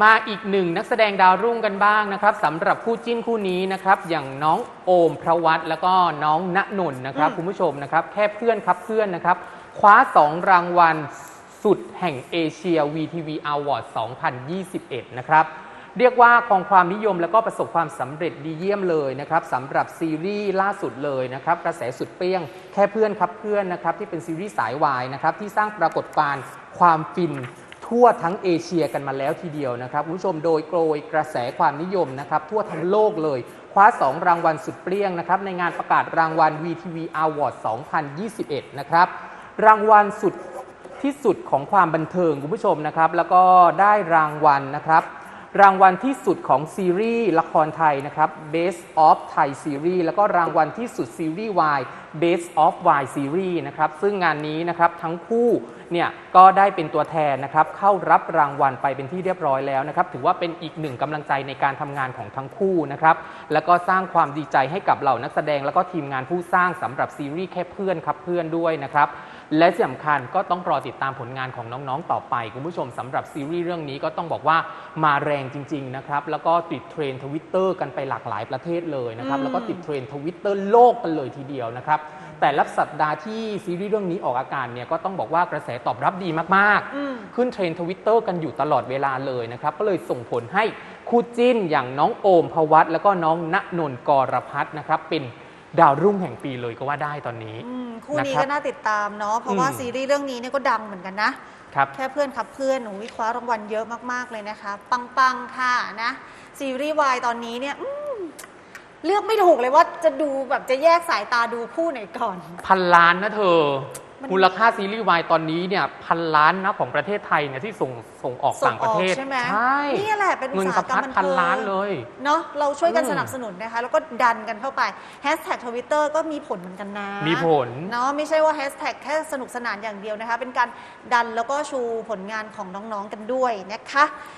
มาอีกหนึ่งนักแสดงดาวรุ่งกันบ้างนะครับสำหรับคู่จิ้นคู่นี้นะครับอย่างน้องโอมพระวัตแล้วก็น้องณนนท์นะครับอืมคุณผู้ชมนะครับแค่เพื่อนครับเพื่อนนะครับคว้า 2 รางวัลสุดแห่งเอเชีย VTV Award 2021 นะครับเรียกว่าครองความนิยมแล้วก็ประสบความสำเร็จดีเยี่ยมเลยนะครับสำหรับซีรีส์ล่าสุดเลยนะครับกระแสสุดเปรี้ยง แค่เพื่อนครับเพื่อนนะครับที่เป็นซีรีส์สายวายนะครับที่สร้างปรากฏการณ์ความฟิน ทั่วทั้งเอเชียกันมาแล้วทีเดียวนะครับคุณผู้ชมโดยโกยกระแสความนิยมนะครับทั่วทั้งโลกเลยคว้า 2 รางวัลสุดเปรี้ยงนะครับในงานประกาศรางวัล VTV Award 2021 นะครับรางวัลสุดที่สุดของความบันเทิงคุณผู้ชมนะครับแล้วก็ได้รางวัลนะครับ รางวัลที่สุดของซีรีส์ละครไทยนะครับ Best of Thai Series แล้วก็รางวัลที่สุดซีรีส์ Y Best of Y Series นะครับ ซึ่งงานนี้นะครับทั้งคู่เนี่ยก็ได้เป็นตัวแทนนะครับเข้ารับรางวัลไปเป็นที่เรียบร้อยแล้วนะครับ ถือว่าเป็นอีกหนึ่งกำลังใจในการทำงานของทั้งคู่นะครับ แล้วก็สร้างความดีใจให้กับเหล่านักแสดงแล้วก็ทีมงานผู้สร้างสำหรับซีรีส์แค่เพื่อนครับเพื่อนด้วยนะครับ และที่สำคัญก็ต้องรอติดตามผลงานของน้องๆ ต่อไป คุณผู้ชมสำหรับซีรีส์เรื่องนี้ก็ต้องบอกว่ามาแรงจริง ๆ นะครับ แล้วก็ติดเทรนทวิตเตอร์ Twitter กันไปหลากหลายประเทศเลยนะครับอืมแล้วก็ติดเทรนทวิตเตอร์โลกกันเลยทีเดียวนะครับ แต่ละสัปดาห์ที่ซีรีส์เรื่องนี้ออกอากาศเนี่ยก็ต้องบอกว่ากระแสตอบรับดีมากอืม ๆ ขึ้นเทรนทวิตเตอร์กันอยู่ตลอดเวลาเลยนะครับ ก็เลยส่งผลให้คู่จิ้นอย่างน้องโอมพวัตแล้วก็น้องณนนท์กรพัฒน์นะครับเป็น ดาวรุ่งแห่งปีเลยก็ว่าได้ตอนนี้ อืมคู่นี้นะครับก็น่าติดตามเนาะเพราะว่าอืม ซีรีส์เรื่องนี้เนี่ยก็ดังเหมือนกันนะ ครับ แค่เพื่อนครับเพื่อนหนูวิคว้ารางวัลเยอะมากๆเลยนะคะ ปังๆค่ะนะซีรีส์วายตอนนี้เนี่ยอืมเลือกไม่ถูกเลยว่าจะดูแบบจะแยกสายตาดูคู่ไหนก่อน พันล้านนะเธอ มันมูลค่าซีรีส์วายตอนนี้เนี่ยพันล้านนะของประเทศไทยเนี่ยที่ส่งส่งออกส่ต่างงประเทศ ใช่ไหมใช่นี่แหละเป็นอุเงิตนสาหสะกรรพัมดบันพันเทิงล้านเลยเนาะเราช่วยกันอืมสนับสนุนนะคะ แล้วก็ดันกันเข้าไปแฮชแท็กทวิตเตอร์ก็มีผลเหมือนกันนะ มีผลเนาะไม่ใช่ว่าแฮชแท็กแค่สนุกสนานอย่างเดียวนะคะ เป็นการดันแล้วก็ชูผลงานของน้องๆกันด้วยนะคะ